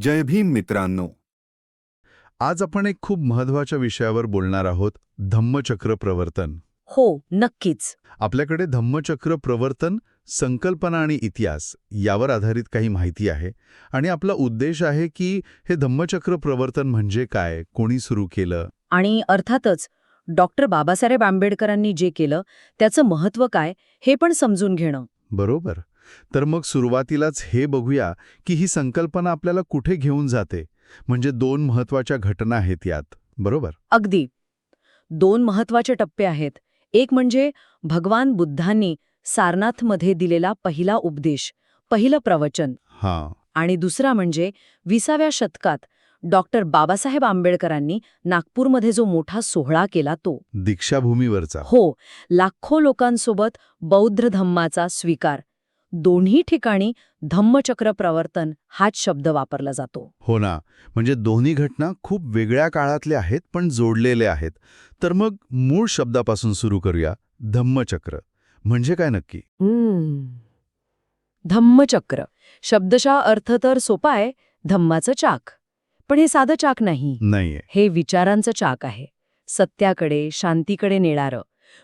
जय भीम मित्रांनो. आज आपण एक खूप महत्त्वाच्या विषयावर बोलणार आहोत धम्मचक्र प्रवर्तन. हो नक्कीच. आपल्याकडे धम्मचक्र प्रवर्तन संकल्पना आणि इतिहास यावर आधारित काही माहिती आहे आणि आपला उद्देश आहे की हे धम्मचक्र प्रवर्तन म्हणजे काय कोणी सुरू केलं? आणि अर्थातच डॉक्टर बाबासाहेब आंबेडकरांनी जे केलं त्याचं महत्त्व काय हे पण समजून घेणं. बरोबर. तर मग सुरुवातीलाच हे बघूया की ही संकल्पना आपल्याला कुठे घेऊन जाते. म्हणजे दोन महत्त्वाच्या घटना आहेत यात. बरोबर? अगदी. दोन महत्त्वाचे टप्पे आहेत. एक म्हणजे भगवान बुद्धांनी सारनाथमध्ये दिलेला पहिला उपदेश पहिलं प्रवचन. हां. आणि दुसरा म्हणजे विसाव्या शतकात डॉक्टर बाबासाहेब आंबेडकरांनी नागपूरमध्ये जो मोठा सोहळा केला तो. दीक्षाभूमीवरचा. हो. लाखो लोकांसोबत बौद्ध धम्माचा स्वीकार. दोन्ही ठिकाणी धम्मचक्र प्रवर्तन हाच शब्द वापरला जातो. हो ना. म्हणजे दोन्ही घटना खूप वेगळ्या काळातल्या आहेत पण जोडलेल्या आहेत. तर मग मूळ शब्दापासून सुरू करूया. धम्मचक्र. म्हणजे काय नक्की? धम्मचक्र. शब्दशः अर्थ तर सोपा आहे धम्माचं चाक. पण हे साधं चाक नाही. नाहीये. हे विचारांचं चाक आहे. सत्याकडे शांतीकडे नेणारं.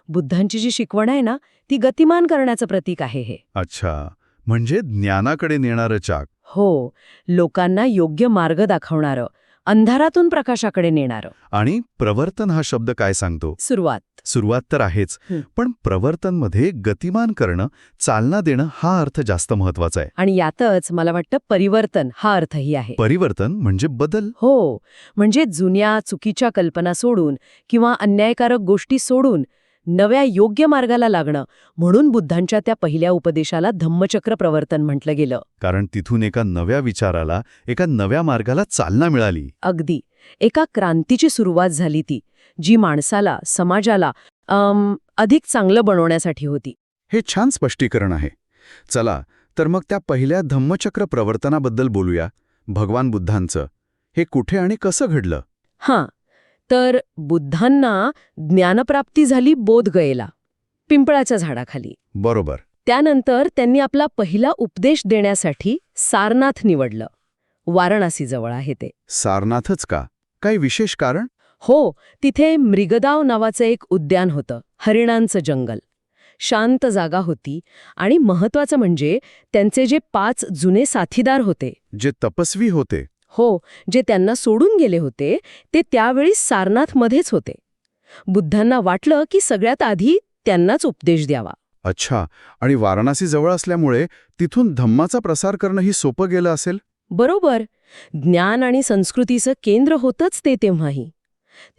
बुद्धांची जी शिकवण आहे ना ती गतिमान करण्याचं प्रतीक आहे हे. अच्छा. म्हणजे ज्ञानाकडे नेणारं चाक. हो. लोकांना योग्य मार्ग दाखवणारं अंधारातून प्रकाशाकडे नेणारं. आणि प्रवर्तन हा शब्द काय सांगतो? सुरुवात. सुरुवात तर आहेच. पण प्रवर्तनमध्ये गतिमान करणं चालना देणं हा अर्थ जास्त महत्त्वाचा आहे. आणि यातच मला वाटतं परिवर्तन हा अर्थही आहे. परिवर्तन म्हणजे बदल. हो. म्हणजे जुन्या चुकीच्या कल्पना सोडून किंवा अन्यायकारक गोष्टी सोडून नव्या योग्य मार्गाला लागणं म्हणून बुद्धांच्या त्या पहिल्या उपदेशाला धम्मचक्र प्रवर्तन म्हटलं गेलं. कारण तिथून एका नव्या विचाराला एका नव्या मार्गाला चालना मिळाली. अगदी. एका क्रांतीची सुरुवात झाली ती जी माणसाला समाजाला अम, अधिक चांगलं बनवण्यासाठी होती. हे छान स्पष्टीकरण आहे. चला तर मग त्या पहिल्या धम्मचक्र प्रवर्तनाबद्दल बोलूया भगवान बुद्धांचं. हे कुठे आणि कसं घडलं? हां तर बुद्धांना ज्ञानप्राप्ती झाली बोधगयेला पिंपळाच्या झाडाखाली. बरोबर. त्यानंतर त्यांनी आपला पहिला उपदेश देण्यासाठी सारनाथ निवडलं. वाराणसीजवळ आहे ते. सारनाथच का? काही विशेष कारण? हो तिथे मृगदाव नावाचं एक उद्यान होतं हरिणांचं जंगल. शांत जागा होती आणि महत्वाचं म्हणजे त्यांचे जे पाच जुने साथीदार होते. जे तपस्वी होते. हो जे त्यांना सोडून गेले होते ते त्यावेळी सारनाथमध्येच होते. बुद्धांना वाटलं की सगळ्यात आधी त्यांनाच उपदेश द्यावा. अच्छा आणि वाराणसी जवळ असल्यामुळे तिथून धम्माचा प्रसार करणंही सोपं गेलं असेल? बरोबर. ज्ञान आणि संस्कृतीचं केंद्र होतंच ते तेव्हाही.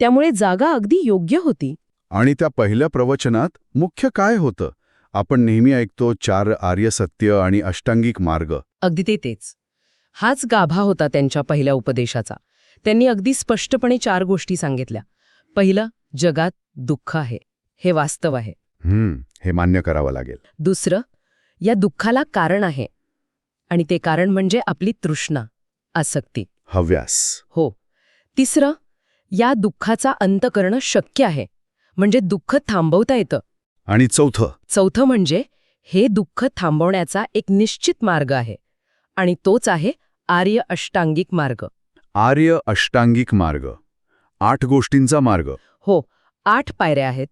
त्यामुळे जागा अगदी योग्य होती. आणि त्या पहिल्या प्रवचनात मुख्य काय होतं? आपण नेहमी ऐकतो चार आर्य सत्य आणि अष्टांगिक मार्ग. अगदी ते तेच. हाच गाभा होता त्यांच्या पहिल्या उपदेशाचा. त्यांनी अगदी स्पष्टपणे चार गोष्टी सांगितल्या. पहिलं जगात दुःख आहे. हे वास्तव आहे. हम्म हे मान्य करावं लागेल. दुसरं या दुःखाला कारण आहे. आणि ते कारण म्हणजे आपली तृष्णा आसक्ती. हव्यास. हो. तिसरं या दुःखाचा अंत करणं शक्य आहे. म्हणजे दुःख थांबवता येतं. आणि चौथं. चौथं म्हणजे हे दुःख थांबवण्याचा एक निश्चित मार्ग आहे. आणि तोच आहे आर्य अष्टांगिक मार्ग. आर्य अष्टांगिक मार्ग. आठ गोष्टींचा मार्ग. हो आठ पायऱ्या आहेत.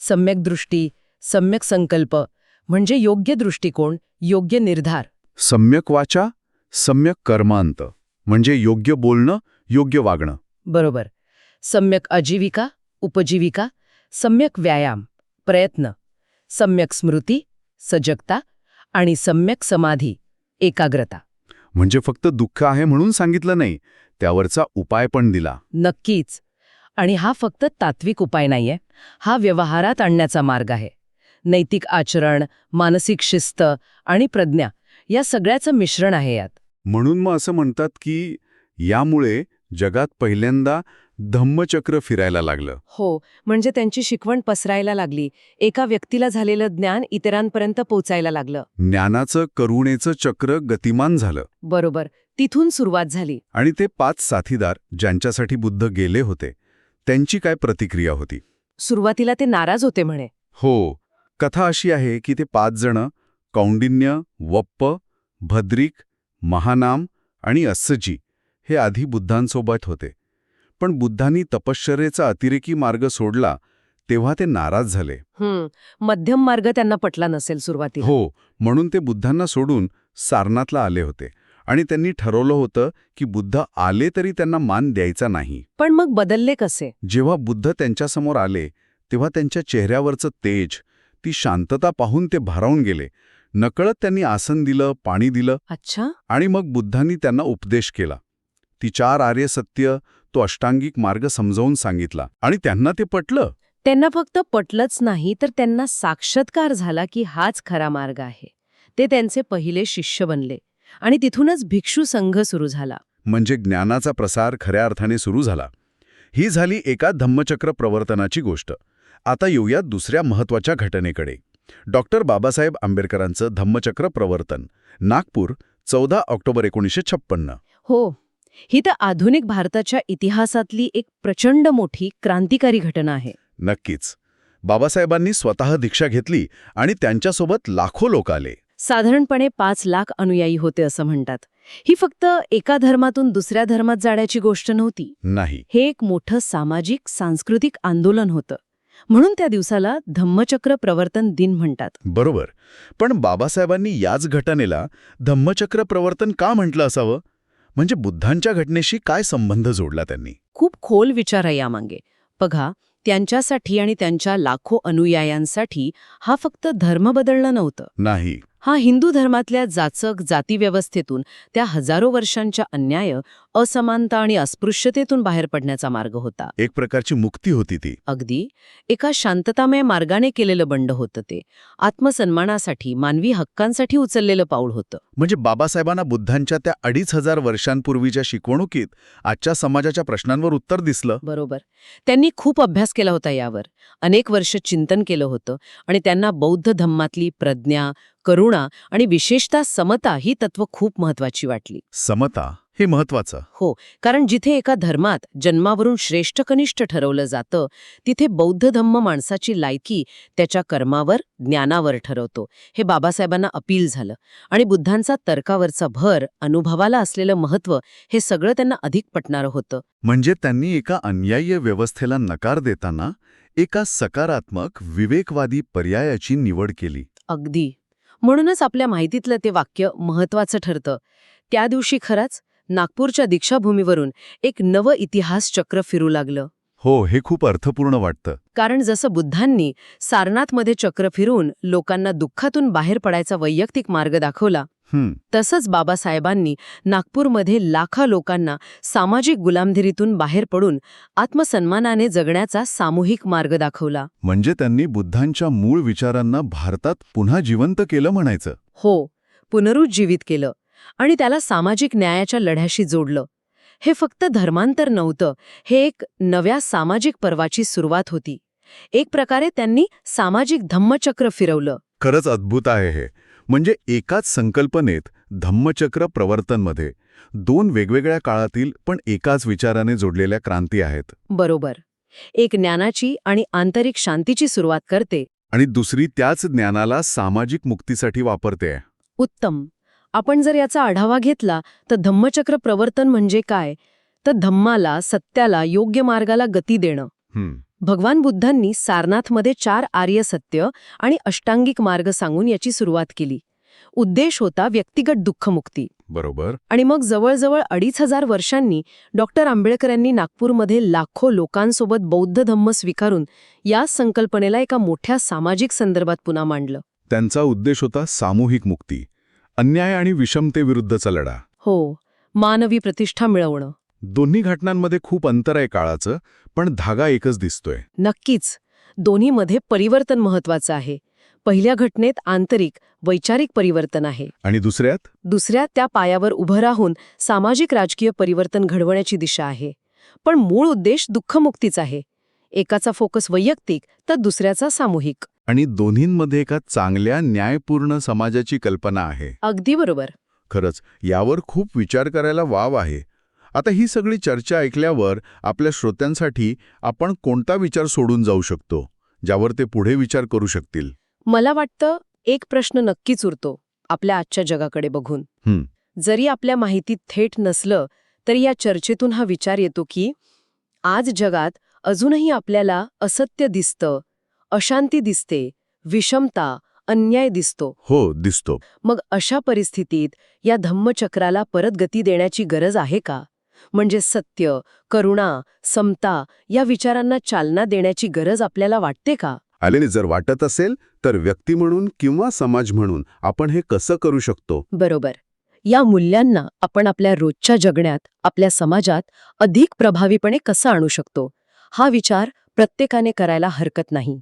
सम्यक दृष्टी सम्यक संकल्प म्हणजे योग्य दृष्टिकोन योग्य निर्धार. सम्यक वाचा सम्यक कर्मांत. म्हणजे योग्य बोलणं योग्य वागणं. बरोबर. सम्यक आजीविका उपजीविका सम्यक व्यायाम प्रयत्न. सम्यक स्मृती सजगता आणि सम्यक समाधी. एकाग्रता. म्हणजे फक्त दुःख आहे म्हणून सांगितलं नाही त्यावरचा उपाय पण दिला. नक्कीच. आणि हा फक्त तात्विक उपाय नाहीये हा व्यवहारात आणण्याचा मार्ग आहे. नैतिक आचरण मानसिक शिस्त आणि प्रज्ञा या सगळ्याचं मिश्रण आहे यात. म्हणून मग असं म्हणतात की यामुळे जगात पहिल्यांदा धम्मचक्र फिरायला लागलं. हो म्हणजे त्यांची शिकवण पसरायला लागली. एका व्यक्तीला झालेलं ज्ञान इतरांपर्यंत पोचायला लागलं. ज्ञानाचं करुणेचं चक्र गतिमान झालं. बरोबर तिथून सुरुवात झाली. आणि ते पाच साथीदार ज्यांच्यासाठी बुद्ध गेले होते त्यांची काय प्रतिक्रिया होती? सुरुवातीला ते नाराज होते म्हणे. हो कथा अशी आहे की ते पाच जण कौंडिन्य वप्प भद्रिक महानाम आणि अस्सजी हे आधी बुद्धांसोबत होते. पण बुद्धांनी तपश्चर्येचा अतिरेकी मार्ग सोडला तेव्हा ते नाराज झाले. मध्यम मार्ग त्यांना पटला नसेल सुरुवातीला. हो म्हणून ते बुद्धांना सोडून सारनाथला आले होते आणि त्यांनी ठरवलं होतं की बुद्ध आले तरी त्यांना मान द्यायचा नाही. पण मग बदलले कसे? जेव्हा बुद्ध त्यांच्यासमोर आले तेव्हा त्यांच्या चेहऱ्यावरचं तेज ती शांतता पाहून ते भारावून गेले. नकळत त्यांनी आसन दिलं पाणी दिलं अच्छा. आणि मग बुद्धांनी त्यांना उपदेश केला. ती चार आर्य सत्य तो अष्टांगिक मार्ग समजावून सांगितला आणि त्यांना ते पटलं. त्यांना फक्त पटलंच नाही तर त्यांना साक्षात्कार झाला की हाच खरा मार्ग आहे. ते त्यांचे पहिले शिष्य बनले आणि तिथूनच भिक्षू संघ सुरू झाला. म्हणजे ज्ञानाचा प्रसार खऱ्या अर्थाने सुरू झाला. ही झाली एका धम्मचक्र प्रवर्तनाची गोष्ट. आता येऊया दुसऱ्या महत्त्वाच्या घटनेकडे. डॉक्टर बाबासाहेब आंबेडकरांचं धम्मचक्र प्रवर्तन नागपूर चौदा ऑक्टोबर एकोणीसशे छप्पन्न. हो. ही तर आधुनिक भारताच्या इतिहासातली एक प्रचंड मोठी क्रांतिकारी घटना आहे. नक्कीच. बाबासाहेबांनी स्वतः दीक्षा घेतली आणि त्यांच्यासोबत लाखो लोक आले. साधारणपणे पाच लाख अनुयायी होते असं म्हणतात. ही फक्त एका धर्मातून दुसऱ्या धर्मात जाण्याची गोष्ट नव्हती. नाही. हे एक मोठं सामाजिक सांस्कृतिक आंदोलन होतं. म्हणून त्या दिवसाला धम्मचक्र प्रवर्तन दिन म्हणतात. बरोबर. पण बाबासाहेबांनी याच घटनेला धम्मचक्र प्रवर्तन का म्हटलं असावं? म्हणजे बुद्धांच्या घटनेशी काय संबंध जोडला त्यांनी? खूप खोल विचार आहे यामागे. बघा त्यांच्यासाठी आणि त्यांच्या लाखो अनुयायांसाठी हा फक्त धर्म बदलणं नव्हतं. नाही. हा हिंदू धर्मातल्या जाचक जातीव्यवस्थेतून त्या हजारो वर्षांच्या अन्याय असमानता आणि अस्पृश्यतेतून बाहेर पडण्याचा मार्ग होता. एक प्रकारची मुक्ती होती ती. अगदी एका शांततामय मार्गाने केलेलं बंड होतं ते. आत्मसन्मानासाठी मानवी हक्कांसाठी उचललेलं पाऊल होतं. म्हणजे बाबासाहेबांना बुद्धांच्या त्या अडीच हजार वर्षांपूर्वीच्या शिकवणुकीत आजच्या समाजाच्या प्रश्नांवर उत्तर दिसलं? बरोबर. त्यांनी खूप अभ्यास केला होता यावर. अनेक वर्ष चिंतन केलं होतं आणि त्यांना बौद्ध धम्मातली प्रज्ञा करुणा आणि विशेषतः समता ही तत्व खूप महत्वाची वाटली. समता हे महत्वाचं. हो कारण जिथे एका धर्मात जन्मावरून श्रेष्ठ कनिष्ठ ठरवलं जातं तिथे बौद्ध धम्म माणसाची लायकी त्याच्या कर्मावर ज्ञानावर ठरवतो. हे बाबासाहेबांना अपील झालं. आणि बुद्धांचा तर्कावरचा भर अनुभवाला असलेलं महत्त्व हे सगळं त्यांना अधिक पटणारं होतं. म्हणजे त्यांनी एका अन्याय्य व्यवस्थेला नकार देताना एका सकारात्मक विवेकवादी पर्यायाची निवड केली. अगदी. म्हणूनच आपल्या माहितीतलं ते वाक्य महत्वाचं ठरतं. त्या दिवशी खरंच नागपूरच्या दीक्षाभूमीवरून एक नवं इतिहास चक्र फिरू लागलं. हो हे खूप अर्थपूर्ण वाटतं. कारण जसं बुद्धांनी सारनाथमध्ये चक्र फिरून लोकांना दुःखातून बाहेर पडायचा वैयक्तिक मार्ग दाखवला तसंच बाबासाहेबांनी नागपूरमध्ये लाखा लोकांना सामाजिक गुलामगिरीतून बाहेर पडून आत्मसन्मानाने जगण्याचा सामूहिक मार्ग दाखवला. म्हणजे त्यांनी बुद्धांच्या मूळ विचारांना भारतात पुन्हा जिवंत केलं म्हणायचं? हो पुनरुज्जीवित केलं आणि त्याला सामाजिक न्यायाच्या लढ्याशी जोडलं. हे फक्त धर्मांतर नव्हतं हे एक नव्या सामाजिक पर्वाची सुरुवात होती. एक प्रकारे त्यांनी सामाजिक धम्मचक्र फिरवलं. खरंच अद्भुत आहे हे. म्हणजे एकाच संकल्पनेत धम्मचक्र प्रवर्तनमध्ये दोन वेगवेगळ्या काळातील पण एकाच विचाराने जोडलेल्या क्रांती आहेत. बरोबर. एक ज्ञानाची आणि आंतरिक शांतीची सुरुवात करते. आणि दुसरी त्याच ज्ञानाला सामाजिक मुक्तीसाठी वापरते. उत्तम. आपण जर याचा आढावा घेतला तर धम्मचक्र प्रवर्तन म्हणजे काय? तर धम्माला सत्याला योग्य मार्गाला गती देणं. भगवान बुद्धांनी सारनाथमध्ये चार आर्य सत्य आणि अष्टांगिक मार्ग सांगून याची सुरुवात केली. उद्देश होता व्यक्तिगत दुःखमुक्ती. बरोबर. आणि मग जवळजवळ अडीच हजार वर्षांनी डॉक्टर आंबेडकर यांनी नागपूरमध्ये लाखो लोकांसोबत बौद्ध धम्म स्वीकारून या संकल्पनेला एका मोठ्या सामाजिक संदर्भात पुन्हा मांडलं. त्यांचा उद्देश होता सामूहिक मुक्ती. अन्याय आणि विषमतेविरुद्धचा लढा. हो मानवी प्रतिष्ठा मिळवणं. दोन्ही घटनांमध्ये खूप अंतर आहे काळाचं पण धागा एकच दिसतोय. नक्कीच. दोन्हीमध्ये परिवर्तन महत्वाचं आहे. पहिल्या घटनेत आंतरिक वैचारिक परिवर्तन आहे. आणि दुसऱ्यात? दुसऱ्या त्या पायावर उभं राहून सामाजिक राजकीय परिवर्तन घडवण्याची दिशा आहे. पण मूळ उद्देश दुःखमुक्तीच आहे. एकाचा फोकस वैयक्तिक तर दुसऱ्याचा सामूहिक. आणि दोन्हींमध्ये एका चांगल्या न्यायपूर्ण समाजाची कल्पना आहे. अगदी बरोबर. खरंच यावर खूप विचार करायला वाव आहे. आता ही सगळी चर्चा ऐकल्यावर आपल्या श्रोत्यांसाठी आपण कोणता विचार सोडून जाऊ शकतो ज्यावर ते पुढे विचार करू शकतील? मला वाटतं एक प्रश्न नक्कीच उरतो आपल्या आजच्या जगाकडे बघून. जरी आपल्या माहितीत थेट नसलं तर या चर्चेतून हा विचार येतो की आज जगात अजूनही आपल्याला असत्य दिसतं अशांती दिसते विषमता अन्याय दिसतो. हो दिसतो. मग अशा परिस्थितीत या धम्मचक्राला परत गती देण्याची गरज आहे का? म्हणजे सत्य करुणा समता या विचारांना चालना देण्याची गरज आपल्याला वाटते का? आलेने जर वाटत असेल तर व्यक्ती म्हणून किंवा समाज म्हणून आपण हे कसं करू शकतो? बरोबर. या मूल्यांना आपण आपल्या रोजच्या जगण्यात आपल्या समाजात अधिक प्रभावीपणे कसा आणू शकतो? हा विचार प्रत्येकाने करायला हरकत नाही.